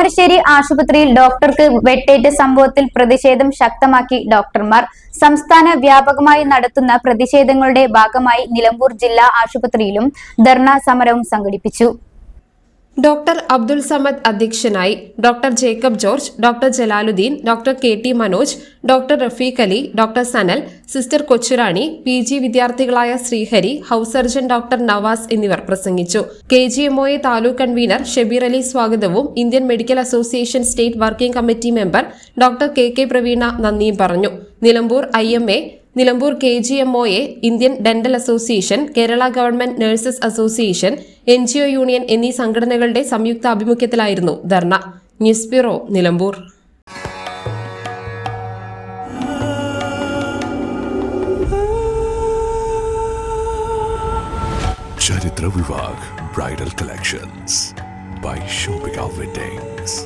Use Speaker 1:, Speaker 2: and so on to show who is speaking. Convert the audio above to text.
Speaker 1: Thamarassery ആശുപത്രിയിൽ ഡോക്ടർക്ക് വെട്ടേറ്റ സംഭവത്തിൽ പ്രതിഷേധം ശക്തമാക്കി ഡോക്ടർമാർ. സംസ്ഥാന വ്യാപകമായി നടത്തുന്ന പ്രതിഷേധങ്ങളുടെ ഭാഗമായി നിലമ്പൂർ ജില്ലാ ആശുപത്രിയിലും ധർണാ സമരവും സംഘടിപ്പിച്ചു.
Speaker 2: ഡോക്ടർ അബ്ദുൾ സമദ് അധ്യക്ഷനായി doctor Jacob George doctor Jalaluddin doctor K T Manoj doctor Rafeeq Ali doctor Sanal sister Kochurani P G വിദ്യാർത്ഥികളായ Sreehari house surgeon doctor Navas എന്നിവർ പ്രസംഗിച്ചു. K G M O A taluk convener Shabeer Ali സ്വാഗതവും Indian medical association state working committee member doctor K K Praveena നന്ദിയും പറഞ്ഞു. Nilambur I M A Nilambur K G M O A Indian dental association Kerala government nurses association N G O union എന്നീ സംഘടനകളുടെ സംയുക്ത ആഭിമുഖ്യത്തിലായിരുന്നു ധർണ. News bureau Nilambur.
Speaker 3: ചരിത്ര വിഭാഗ് bridal collections by weddings